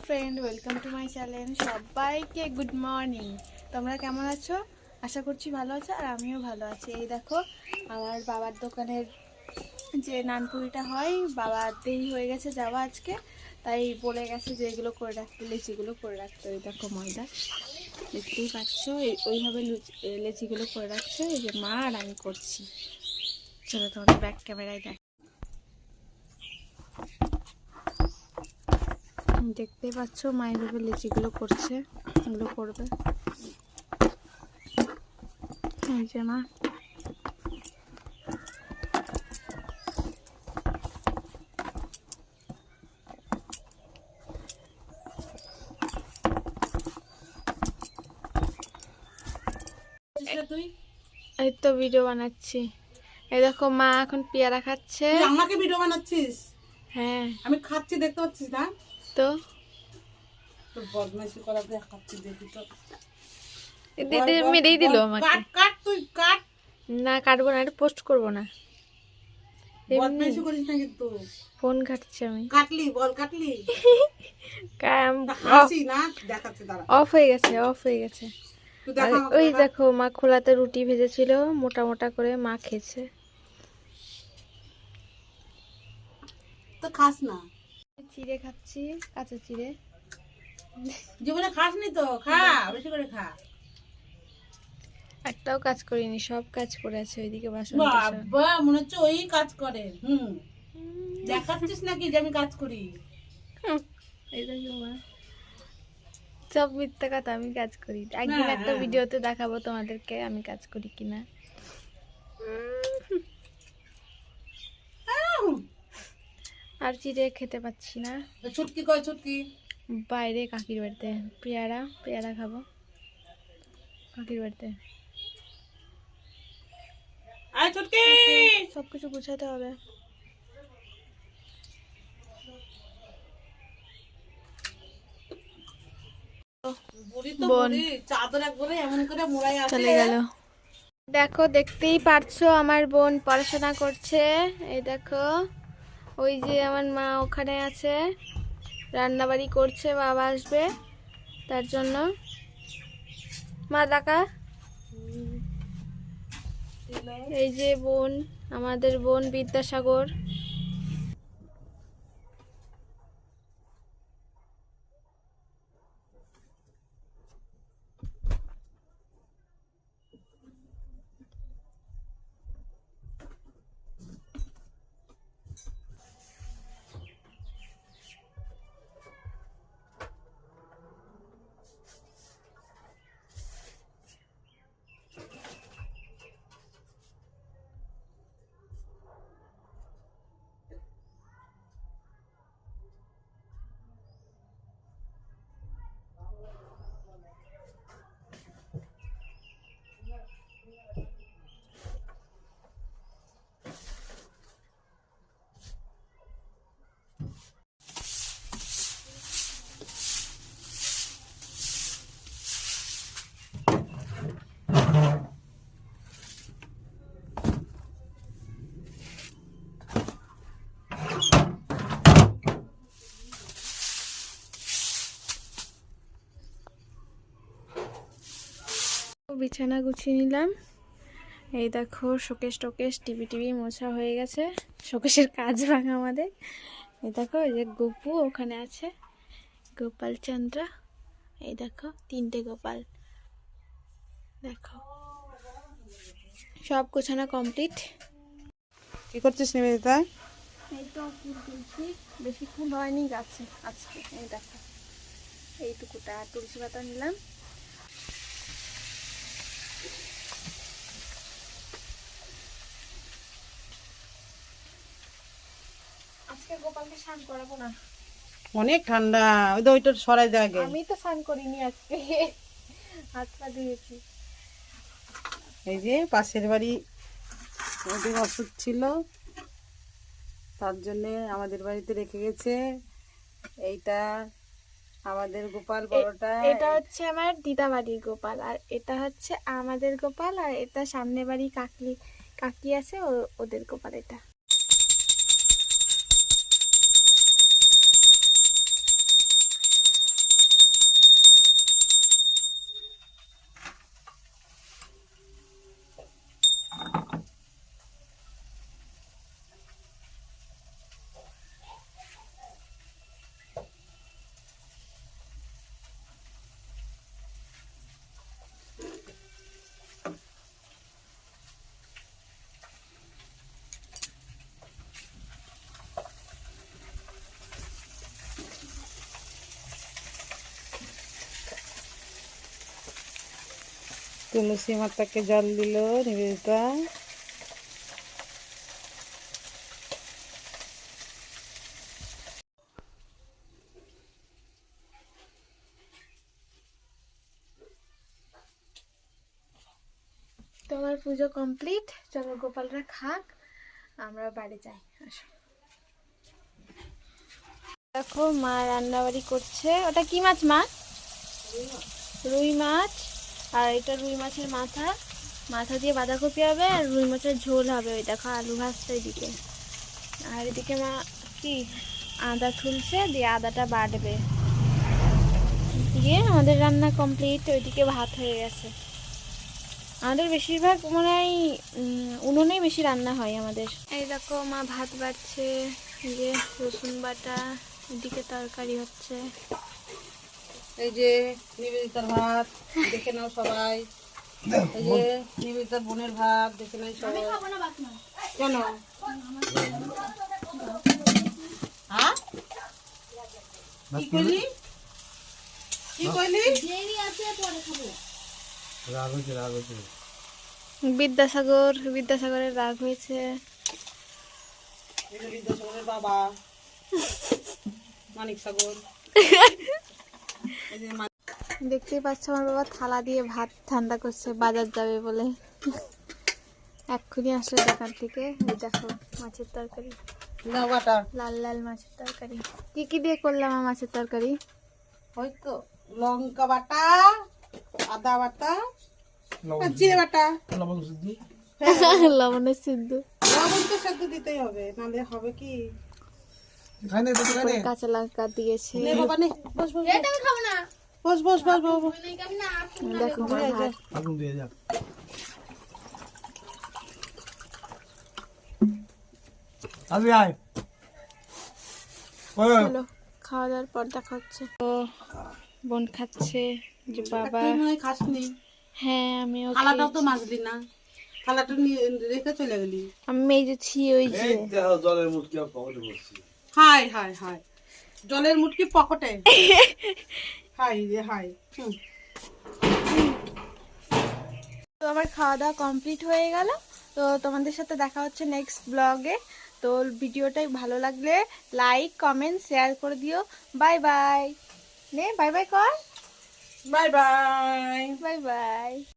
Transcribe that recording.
Friend, welcome to my channel সবাইকে good morning. তোমরা কেমন আছো? আশা করছি ভালো আছো আর আমিও ভালো আছি। এই দেখো, আমার বাবার দোকানের যে নানপুরিটা হয়, বাবা দেরি হয়ে গেছে যাওয়া আজকে, তাই বলে গেছে যে এগুলো করে রাখতে, লেচিগুলো করে রাখতে। ওই দেখো ময়দা, দেখতেই পাচ্ছ ওইভাবে লুচি- লেচিগুলো করে রাখছে। এই যে মা আর আমি করছি। চলো তোমাদের ব্যাক ক্যামেরায় দেখ দেখতে পাচ্ছ মা এইভাবে লিচিগুলো করছে এগুলো করবে। এই যে মা। তুই এই তো ভিডিও বানাচ্ছি। এই দেখো মা এখন পেয়ারা খাচ্ছে। আমাকে ভিডিও বানাচ্ছিস? হ্যাঁ। আমি খাচ্ছি দেখতে পাচ্ছিস না? তো? মেরেই দিল আমাকে। না কাটবো না এটা পোস্ট করব না। ফোন ঘাটছি আমি। কাটলি বল কাটলি। অফ। হয়ে গেছে অফ হয়ে গেছে। ওই দেখো মা খোলাতে রুটি ভেজেছিল মোটা মোটা করে মা খেয়েছে। তো খাস না। চিড়ে খাচ্ছি কাঁচা চিড়ে। জীবনে খাস নি তো খা বেশি করে খা। একটাও কাজ করিনি সব কাজ করে আছে ওইদিকে বাসন বাবা মনে হচ্ছে ওই কাজ করে হুম। দেখাচ্ছিস নাকি যে আমি কাজ করি? মা। সব মিথ্যা কথা আমি কাজ করি। একদিন হ্যাঁ, একটা হ্যাঁ। ভিডিওতে দেখাবো তোমাদেরকে আমি কাজ করি কিনা। আর চিড়ে খেতে পাচ্ছি না। ছুটকি কয় ছুটকি? বাইরে কাকির বাড়িতে। পেয়ারা পেয়ারা খাব। কাকির বাড়িতে। সব কিছু গুছাতে হবে। চলে গেল। দেখো দেখতেই পারছ আমার বোন পড়াশোনা করছে। এই দেখো। ওই যে আমার মা ওখানে আছে রান্নাবাড়ি করছে বাবা আসবে তার জন্য। মা ডাকা এই যে বোন আমাদের বোন বিদ্যাসাগর। বিছানা গুছিয়ে নিলাম। এই দেখো শোকেশ টোকেশ টিভি টিভি মোছা হয়ে গেছে। শোকেশের কাজ ভাঙা আমাদের। এই দেখো এই যে গপু ওখানে আছে গোপাল চন্দ্র। এই দেখো তিনটে গোপাল। দেখো সব গোছানো কমপ্লিট। কি করছিস নিবেদিতা? এই তো ফুল তুলছি। বেশি ফুল হয়নি গাছে আজকে। এই দেখো এইটুকুটা তুলসী পাতা নিলাম। আজকে গোপালকে স্নান করাবো না। অনেক ঠান্ডা। ওই তো ওইটা সরাই দেয় আগে। আমি তো স্নান করিনি আজকে। হাত পা ধুয়েছি। এই যে পাশের বাড়ি ওদের অসুখ ছিল। তার জন্য আমাদের বাড়িতে রেখে গেছে। এইটা আমাদের গোপাল বড়টা। এটা হচ্ছে আমার দিদা বাড়ির গোপাল। আর এটা হচ্ছে আমাদের গোপাল। আর এটা সামনে বাড়ি কাকলি কাকি আছে ওদের গোপাল এটা। তুলসী মাতাকে জল দিল, নিবেদিতা। তো পুজো কমপ্লিট। চলো গোপালরা খাক, আমরা বাড়ি যাই, আসো। দেখো মা রান্নাবাড়ি করছে। ওটা কি মাছ মা? রুই মাছ। আর এটা রুই মাছের মাথা। মাথা দিয়ে বাঁধাকপি হবে আর রুই মাছের ঝোল হবে ওই দেখো আলু ভাজছে এদিকে। আর এদিকে মা কি? আদা তুলছে, দিয়ে আদাটা বাটবে। দিয়ে আমাদের রান্না কমপ্লিট ওইদিকে ভাত হয়ে গেছে। আমাদের বেশিরভাগ মনে হয় উনুনেই বেশি রান্না হয় আমাদের। এই দেখো মা ভাত বাড়ছে যে রসুন বাটা, এদিকে তরকারি হচ্ছে। এই যে নিবেদিতার ভাত দেখে নাও সবাই। এই যে নিবেদিতার বোনের ভাত দেখে নাও সবাই। কেন? হ্যাঁ? কি কইলি? কি কইলি? বিদ্যাসাগর বিদ্যাসাগরের রাগ হয়েছে। বিদ্যাসাগরের বাবা মানিক সাগর দেখতেই পাচ্ছ আমার বাবা থালা দিয়ে ভাত ঠান্ডা করছে বাজার যাবে বলে। এক্ষুনি আসলে দোকান থেকে। এই দেখো মাছের তরকারি। লাল লাল মাছের তরকারি। কি কি দিয়ে করলাম আমার মাছের তরকারি? ওই তো লঙ্কা বাটা আদা বাটা জিরে বাটা। লবণের সিদ্ধ। লবণ তো সেদ্ধ দিতেই হবে নাহলে হবে কি? কাঁচা লঙ্কা দিয়েছে। নে বাবা নে। বস বস বস। বস বস বস বস দেখো আমার ভাত আমি আয়। ওই চলো খাওয়া দাওয়ার পর দেখা হচ্ছে। তো বোন খাচ্ছে যে বাবা। তুই খাসনি? হ্যাঁ আমিও থালাটাও তো। মাজলি না। থালাটা নিয়ে রেখে চলে গেলি। আমি মেজেছি ওই যে এই দেখো জলের মুটকি আর পকেটে বসছি হাই হাই হাই। জলের মুটকি পকেটে। হাই রে হাই। হুম। তো আমার খাওয়া দাওয়া কমপ্লিট হয়ে গেল। তো তোমাদের সাথে দেখা হচ্ছে নেক্সট ব্লগে তো ভিডিওটাই ভালো লাগলে লাইক কমেন্ট শেয়ার করে দিও। বাই বাই নে বাই বাই কর। Bye bye bye bye